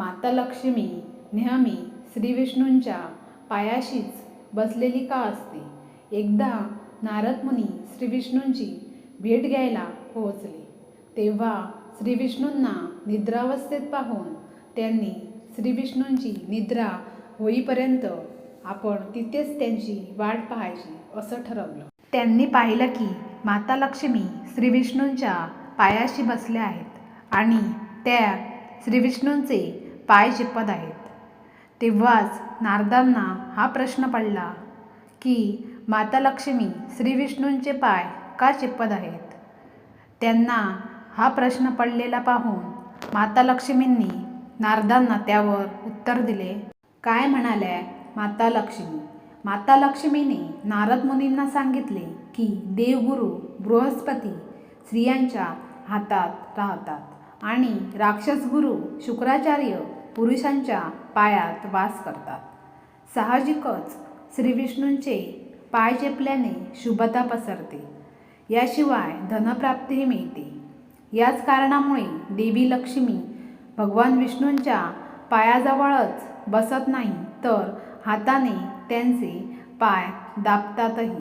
माता लक्ष्मी नेहमी श्रीविष्णूंच्या पायाशीच बसलेली का असते? एकदा नारद मुनी श्रीविष्णूंची भेट घ्यायला पोहोचले. तेव्हा श्रीविष्णूंना निद्रावस्थेत पाहून त्यांनी श्रीविष्णूंची निद्रा होईपर्यंत आपण तिथेच त्यांची वाट पाहायची असं ठरवलं. त्यांनी पाहिलं की माता लक्ष्मी श्रीविष्णूंच्या पायाशी बसल्या आहेत आणि त्या श्रीविष्णूंचे पाय झिपत आहेत तेव्हाच नारदांना हा प्रश्न पडला की माता लक्ष्मी श्रीविष्णूंचे पाय का चिपत आहेत त्यांना हा प्रश्न पडलेला पाहून माता लक्ष्मींनी नारदांना त्यावर उत्तर दिले. काय म्हणाल्या माता लक्ष्मी माता लक्ष्मीने नारद मुनींना सांगितले की देवगुरु बृहस्पती स्त्रियांच्या हातात राहतात आणि राक्षस गुरु शुक्राचार्य पुरुषांच्या पायात वास करतात. साहजिकच श्रीविष्णूंचे पाय चेपल्याने शुभता पसरते. याशिवाय धनप्राप्तीही मिळते. याच कारणामुळे देवी लक्ष्मी भगवान विष्णूंच्या पायाजवळच बसत नाही तर हाताने त्यांचे पाय दाबतातही.